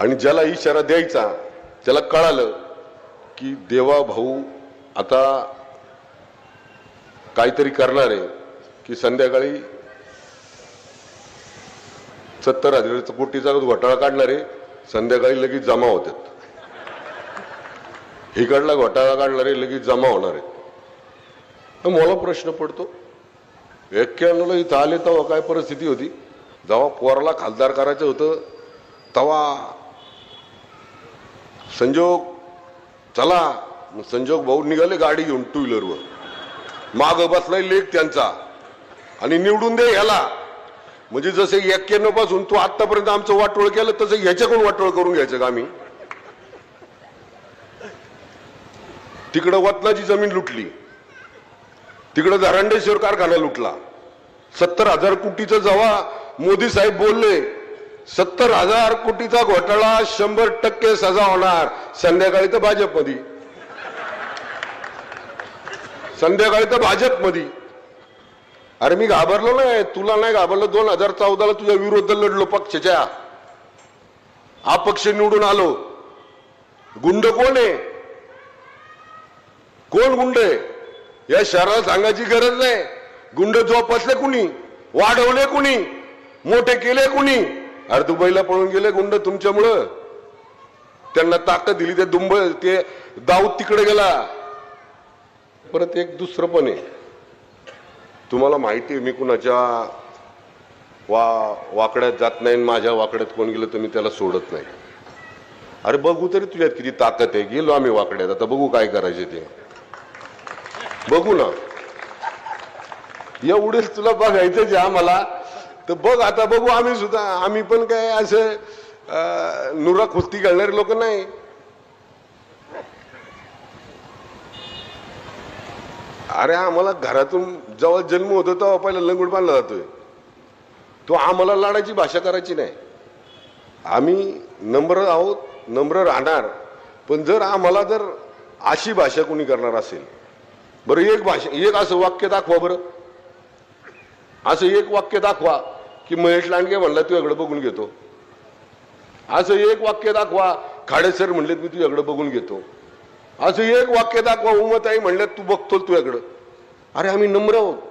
आणि ज्याला इशारा द्यायचा त्याला कळालं की देवा भाऊ आता काहीतरी करणार आहे की संध्याकाळी सत्तर हजार कोटीचा घोटाळा काढणारे संध्याकाळी लगेच जमा होतात. इकडला घोटाळा काढणारे लगेच जमा होणार आहेत मला प्रश्न पडतो एक्क्याण्णवला इथं आले तेव्हा काय परिस्थिती होती? जेव्हा पोराला खासदार करायचं होतं तेव्हा संजोग चला. संजोग भाऊ निघाले गाडी घेऊन टू व्हीलरवर माग बसलाय लेख त्यांचा. आणि निवडून दे ह्याला. म्हणजे जसे एक्क्याण्णवपासून तू आतापर्यंत आमचं वाटोळ केलं तसं ह्याच्याकडून वाटोळ करून घ्यायचं का आम्ही? तिकडं वतनाची जमीन लुटली. तिकडं धरांडेश्वर कारखाना लुटला. सत्तर हजार कोटीचं जेव्हा मोदी साहेब बोलले सत्तर हजार कोटीचा घोटाळा शंभर टक्के सजा होणार. संध्याकाळी तर भाजपमध्ये. संध्याकाळी तर भाजपमध्ये. अरे मी घाबरलो नाही. तुला नाही घाबरलो? दोन हजार चौदाला तुझ्या विरोध लढलो पक्षाच्या. अपक्ष निवडून आलो. गुंड कोण आहे? कोण गुंड आहे? या शहराला सांगायची गरज नाही. गुंड जोपासले कुणी? वाढवले कुणी? मोठे केले कुणी? अरे दुबईला पळून गेले गुंड तुमच्यामुळं. त्यांना ताकद दिली ते दुंब ते दाऊद तिकडे गेला. परत एक दुसरं पण आहे. तुम्हाला माहिती आहे मी कुणाच्या वा वाकड्यात जात नाही आणि माझ्या वाकड्यात कोण गेलं तर मी त्याला सोडत नाही. अरे बघू तरी तुझ्यात किती ताकद आहे. गेलो आम्ही वाकड्यात. आता बघू काय करायचे ते. बघू ना. एवढेच तुला बघायचं जे आम्हाला तर बघ आता बघू आम्ही सुद्धा. आम्ही पण काय असं नुरा खुस्ती घालणारे लोक नाही. अरे आम्हाला घरातून जेव्हा जन्म होतो तेव्हा पहिला लंगूड बांधला जातोय. तो आम्हाला लाडाची भाषा करायची नाही. आम्ही नम्र आहोत नम्र राहणार. पण जर आम्हाला जर अशी भाषा कोणी करणार असेल बरं एक भाषा एक असं वाक्य दाखवा बरं. असं एक वाक्य दाखवा. की महेश लांडगे म्हणला तुझ्याकडे बघून घेतो. असं एक वाक्य दाखवा खाडेसर म्हणलेत मी तुझ्याकडे बघून घेतो. असं एक वाक्य दाखवा उमताई म्हणल्यात तू बघतो तुझ्याकडं अरे आम्ही नम्र आहोत.